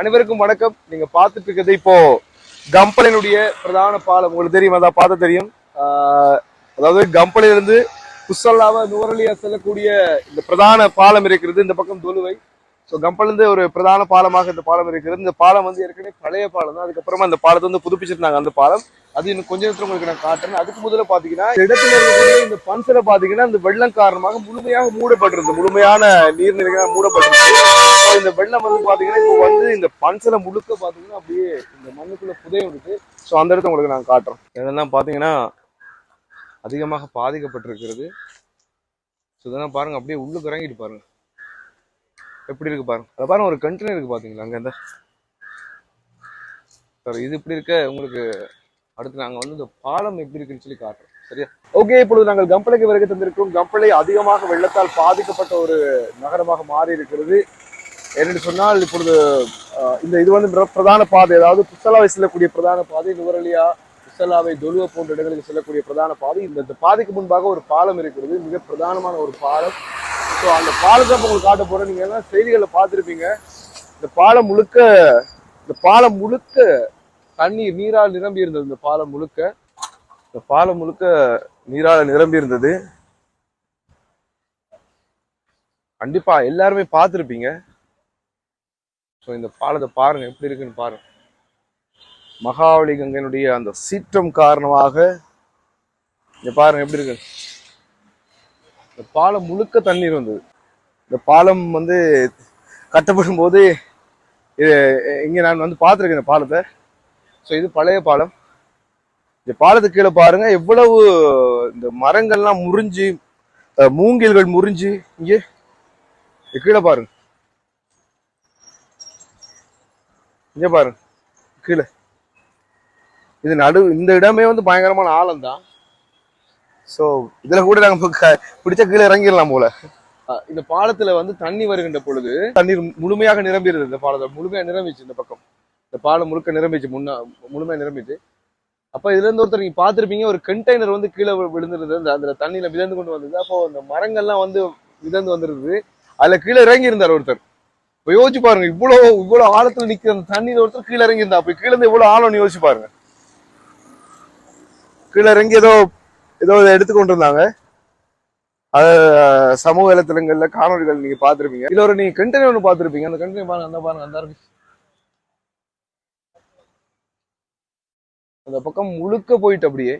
அனைவருக்கும் வணக்கம். நீங்க பார்த்துட்டு இருக்கிறது இப்போ கம்பளினுடைய பிரதான பாலம். உங்களுக்கு தெரியும்? அதான் பார்த்த தெரியும். அதாவது கம்பளில இருந்து குசல்லாவ நுவரலியா செல்லக்கூடிய இந்த பிரதான பாலம் இருக்கிறது. இந்த பக்கம் தொழுவை ஸோ இருந்து ஒரு பிரதான பாலமாக இந்த பாலம் இருக்கிறது. இந்த பாலம் வந்து ஏற்கனவே பழைய பாலம் தான். அதுக்கப்புறமா இந்த பாலத்தை வந்து புதுப்பிச்சிருந்தாங்க அந்த பாலம். அது இன்னும் கொஞ்ச நேரத்தில் உங்களுக்கு நான் காட்டுறேன். அதுக்கு முதல்ல பாத்தீங்கன்னா இடத்துல இருக்கக்கூடிய இந்த பன்சலை பாத்தீங்கன்னா இந்த வெள்ளம் காரணமாக முழுமையாக மூடப்பட்டிருந்தது. முழுமையான நீர்நிலைகளாக மூடப்பட்டிருந்தது. இந்த வெள்ளம் வந்து பாத்தீங்கன்னா இப்போ வந்து இந்த பன்சலை முழுக்க பாத்தீங்கன்னா அப்படியே இந்த மண்ணுக்குள்ள புதையம் இருக்கு. ஸோ அந்த இடத்த உங்களுக்கு நாங்க காட்டுறோம் இதெல்லாம் பாத்தீங்கன்னா அதிகமாக பாதிக்கப்பட்டிருக்கிறது. ஸோ இதெல்லாம் பாருங்க அப்படியே உள்ளுக்கு இறங்கிட்டு பாருங்க. எப்படி இருக்கு பாருங்க. அதை பாருங்க ஒரு கண்டெய்னர் இருக்கு பாத்தீங்களா அங்க இந்த சார் இது இப்படி இருக்க உங்களுக்கு அடுத்து நாங்க வந்து இந்த பாலம் எப்படி இருக்குன்னு சொல்லி காட்டுறோம். சரியா? ஓகே இப்பொழுது நாங்கள் கம்பளைக்கு வருகை தந்திருக்கிறோம். கம்பளை அதிகமாக வெள்ளத்தால் பாதிக்கப்பட்ட ஒரு நகரமாக மாறி இருக்கிறது ஏனென்று சொன்னால் இப்பொழுது இந்த இது வந்து பிரதான பாதை. அதாவது புத்தலாவை செல்லக்கூடிய பிரதான பாதை நுவரலியா புத்தலாவை தொழுவ போன்ற இடங்களுக்கு செல்லக்கூடிய பிரதான பாதை. இந்த இந்த பாதைக்கு முன்பாக ஒரு பாலம் இருக்கிறது மிக பிரதானமான ஒரு பாலம். ஸோ அந்த பாலத்தை இப்ப உங்களுக்கு காட்ட போறேன். நீங்க எல்லாம் செய்திகளை பார்த்துருப்பீங்க. இந்த பாலம் முழுக்க இந்த பாலம் முழுக்க தண்ணீர் நீரால் நிரம்பி இருந்தது. இந்த பாலம் முழுக்க இந்த பாலம் முழுக்க நீரால் நிரம்பி இருந்தது. கண்டிப்பா எல்லாருமே பார்த்துருப்பீங்க. ஸோ இந்த பாலத்தை பாருங்க எப்படி இருக்குன்னு பாருங்க. மகாவலி கங்கையினுடைய அந்த சீற்றம் காரணமாக இந்த பாருங்க எப்படி இருக்கு. இந்த பாலம் முழுக்க தண்ணீர் வந்தது. இந்த பாலம் வந்து கட்டப்படும் போது இது இங்க நான் வந்து பார்த்துருக்கேன் இந்த பாலத்தை. ஸோ இது பழைய பாலம். இந்த பாலத்துக்கு கீழே பாருங்க எவ்வளவு இந்த மரங்கள்லாம் முறிஞ்சு மூங்கில்கள் முறிஞ்சு இங்கே இங்க கீழே பாருங்க. இங்கே பாருங்க கீழே. இது நடு இந்த இடமே வந்து பயங்கரமான ஆழம் தான் ஸோ இதுல கூட நாங்க இப்ப பிடிச்ச கீழே இறங்கிடலாம் போல. இந்த பாலத்துல வந்து தண்ணி வருகின்ற பொழுது தண்ணீர் முழுமையாக நிரம்பிடுது இந்த பாலத்தை முழுமையா நிரம்பிச்சு இந்த பக்கம். இந்த பாலம் முழுக்க நிரம்பிச்சு முன்னா முழுமையா நிரம்பிச்சு அப்போ இதுல இருந்து ஒருத்தர் நீங்க பார்த்துருப்பீங்க ஒரு கண்டெய்னர் வந்து கீழே விழுந்துருது. அந்த அந்த தண்ணியில மிதந்து கொண்டு வந்தது. அப்போ அந்த மரங்கள்லாம் வந்து மிதந்து வந்துருது அதுல கீழே இறங்கி இருந்தார் ஒருத்தர். இப்போ யோசிச்சு பாருங்க இவ்வளோ இவ்வளோ ஆழத்தில் நிற்கிற அந்த தண்ணியில் ஒருத்தர் கீழே இறங்கி இருந்தா அப்ப கீழே இருந்து எவ்வளோ ஆழம்னு யோசிச்சு பாருங்க. கீழே இறங்கி ஏதோ ஏதோ இதை எடுத்துக்கொண்டு இருந்தாங்க அது சமூக வலைத்தளங்கள்ல காணொலிகள் நீங்கள் பார்த்துருப்பீங்க. இதில் ஒரு நீங்க கண்டெய்னர் ஒன்று பார்த்துருப்பீங்க. அந்த கண்டெய்னர் பாருங்க அந்த பாருங்க அந்த இருக்கு. அந்த பக்கம் முழுக்க போயிட்டு அப்படியே